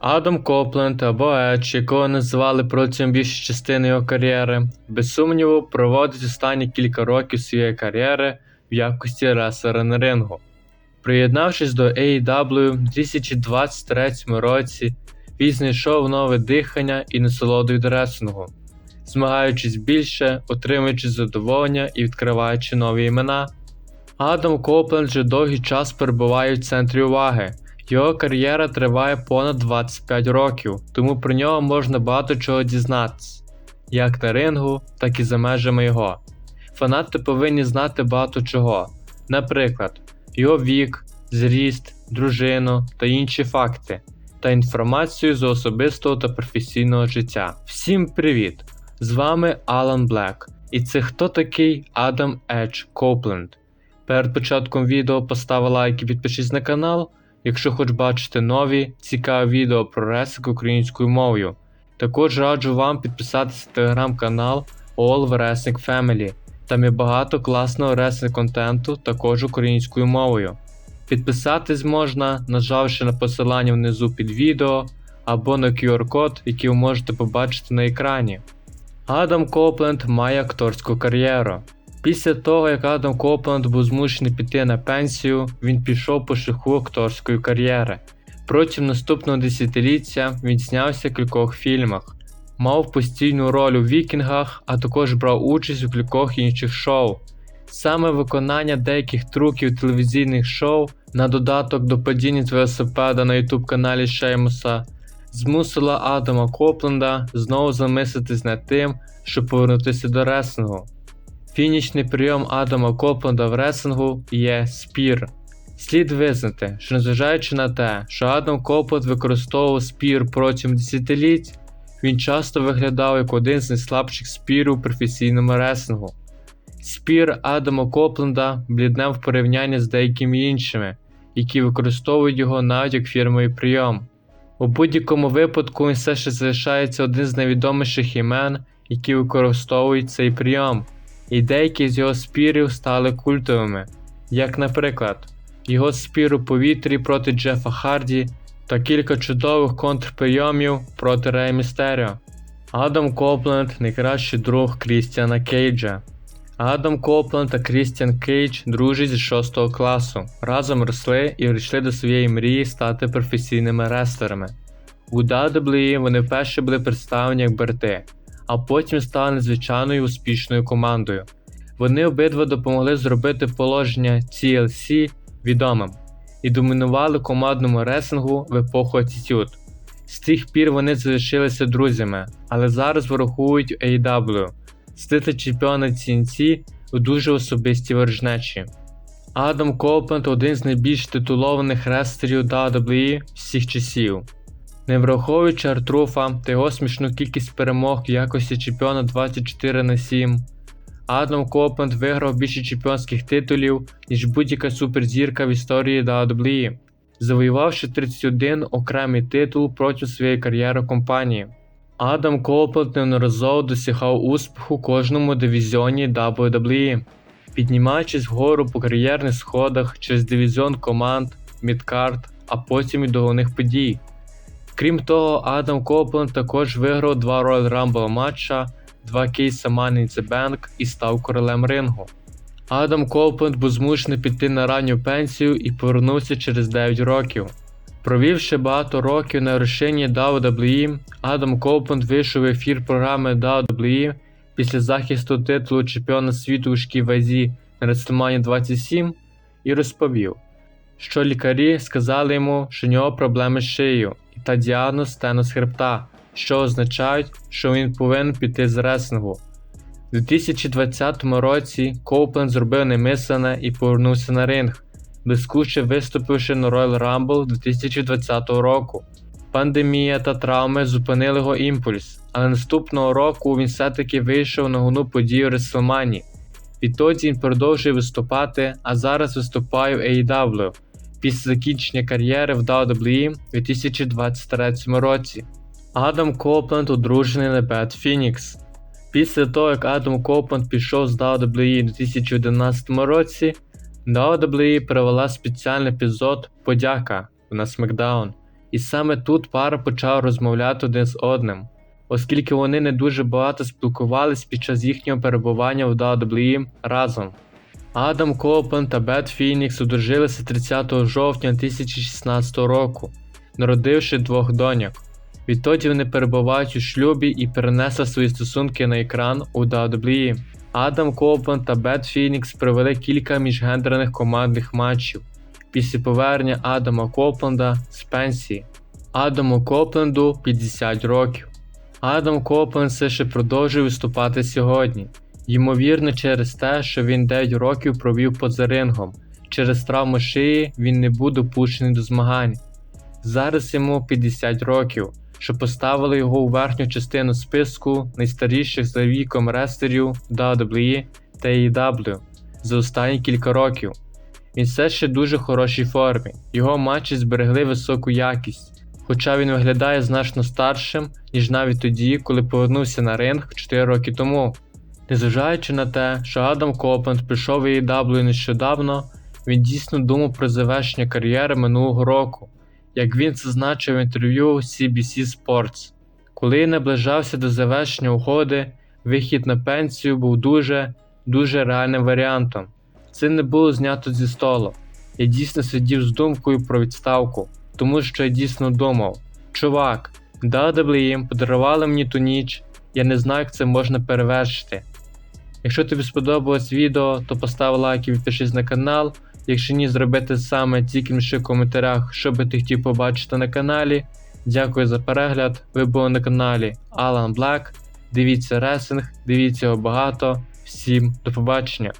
Адам Копленд або Едж, якого називали протягом більшої частини його кар'єри, без сумніву, проводить останні кілька років своєї кар'єри в якості реслера на рингу. Приєднавшись до AEW у 2023 році, він знайшов нове дихання і насолоду від реслінгу, змагаючись більше, отримуючи задоволення і відкриваючи нові імена. Адам Копленд вже довгий час перебуває в центрі уваги. Його кар'єра триває понад 25 років, тому про нього можна багато чого дізнатися, як на рингу, так і за межами його. Фанати повинні знати багато чого, наприклад, його вік, зріст, дружину та інші факти, та інформацію з особистого та професійного життя. Всім привіт! З вами Алан Блек, і це хто такий Адам Едж Копленд. Перед початком відео постав лайк і підпишись на канал, якщо хоч бачите нові цікаві відео про ресик українською мовою. Також раджу вам підписатися на телеграм-канал All Wrestling Family. Там є багато класного ресинг контенту також українською мовою. Підписатись можна, нажавши на посилання внизу під відео або на QR-код, який ви можете побачити на екрані. Адам Копленд має акторську кар'єру. Після того, як Адам Копленд був змушений піти на пенсію, він пішов по шляху акторської кар'єри. Протягом наступного десятиліття він знявся в кількох фільмах, мав постійну роль у вікінгах, а також брав участь у кількох інших шоу. Саме виконання деяких трюків телевізійних шоу на додаток до падіння велосипеда на ютуб каналі Шеймуса змусила Адама Копленда знову замислитись над тим, щоб повернутися до реслингу. Фінішний прийом Адама Копленда в ресингу є спір. Слід визнати, що незважаючи на те, що Адам Копленд використовував спір протягом десятиліть, він часто виглядав як один з найслабших спірів у професійному ресингу. Спір Адама Копленда блідне в порівнянні з деякими іншими, які використовують його навіть як фірмовий прийом. У будь-якому випадку він все ще залишається один з найвідоміших імен, які використовують цей прийом, і деякі з його спірів стали культовими, як, наприклад, його спір у повітрі проти Джефа Харді та кілька чудових контрприйомів проти Рея Містеріо. Адам Копленд найкращий друг Крістіана Кейджа. Адам Копленд та Крістіан Кейдж дружать з 6 класу. Разом росли і прийшли до своєї мрії стати професійними рестлерами. У WWE вони вперше були представлені як брати, а потім стали надзвичайною успішною командою. Вони обидва допомогли зробити положення TLC відомим і домінували командному ресингу в епоху Attitude. З тих пір вони залишилися друзями, але зараз врахують AEW з титул чемпіона TNT у дуже особистій ворожнечі. Адам Копленд один з найбільш титулованих рестлерів WWE всіх часів. Не враховуючи Артруфа та його смішну кількість перемог в якості чемпіона 24 на 7, Адам Копленд виграв більше чемпіонських титулів, ніж будь-яка суперзірка в історії WWE, завоювавши 31 окремий титул протягом своєї кар'єри компанії. Адам Копленд неодноразово досягав успіху кожному дивізіоні WWE, піднімаючись вгору по кар'єрних сходах через дивізіон команд, мідкарт, а потім і головних подій. Крім того, Адам Копленд також виграв два Royal Rumble матча, два кейса Money in the Bank і став королем рингу. Адам Копленд був змушений піти на ранню пенсію і повернувся через 9 років. Провівши багато років на вершині WWE, Адам Копленд вийшов в ефір програми WWE після захисту титулу чемпіона світу у вазі на WrestleMania 27 і розповів, що лікарі сказали йому, що в нього проблеми з шиєю та діагноз стенос хребта, що означають, що він повинен піти з реслингу. У 2020 році Коупленд зробив немислене і повернувся на ринг, блискуче виступивши на Royal Rumble 2020 року. Пандемія та травми зупинили його імпульс, але наступного року він все-таки вийшов на головну подію WrestleMania. Відтоді він продовжує виступати, а зараз виступає в AEW після закінчення кар'єри в WWE у 2023 році. Адам Копленд одружений на Бет Фінікс. Після того, як Адам Копленд пішов з WWE у 2011 році, WWE провела спеціальний епізод Подяка на SmackDown, І саме тут пара почала розмовляти один з одним, оскільки вони не дуже багато спілкувались під час їхнього перебування в WWE разом. Адам Коупленд та Бет Фінікс одружилися 30 жовтня 2016 року, народивши двох доньок. Відтоді вони перебувають у шлюбі і перенесли свої стосунки на екран у WWE. Адам Коупленд та Бет Фінікс провели кілька міжгендерних командних матчів після повернення Адама Копленда з пенсії. Адаму Копленду 50 років. Адам Копленд все ще продовжує виступати сьогодні, ймовірно, через те, що він 9 років провів поза рингом. Через травму шиї він не був допущений до змагань. Зараз йому 50 років, що поставили його у верхню частину списку найстаріших за віком рестлерів WWE та AEW за останні кілька років. Він все ще дуже хорошій формі, його матчі зберегли високу якість, хоча він виглядає значно старшим, ніж навіть тоді, коли повернувся на ринг 4 роки тому. Незважаючи на те, що Адам Копленд прийшов в AEW нещодавно, він дійсно думав про завершення кар'єри минулого року, як він зазначив в інтерв'ю CBC Sports. Коли наближався до завершення угоди, вихід на пенсію був дуже, дуже реальним варіантом. Це не було знято зі столу. Я дійсно сидів з думкою про відставку, тому що я дійсно думав: чувак, WWE подарували мені ту ніч, я не знаю, як це можна перевершити. Якщо тобі сподобалось відео, то постав лайк і підпишись на канал. Якщо ні, зробити саме, тільки напиши в коментарях, що би ти хотів побачити на каналі. Дякую за перегляд. Ви були на каналі Alan Black. Дивіться ресинг, дивіться його багато. Всім до побачення!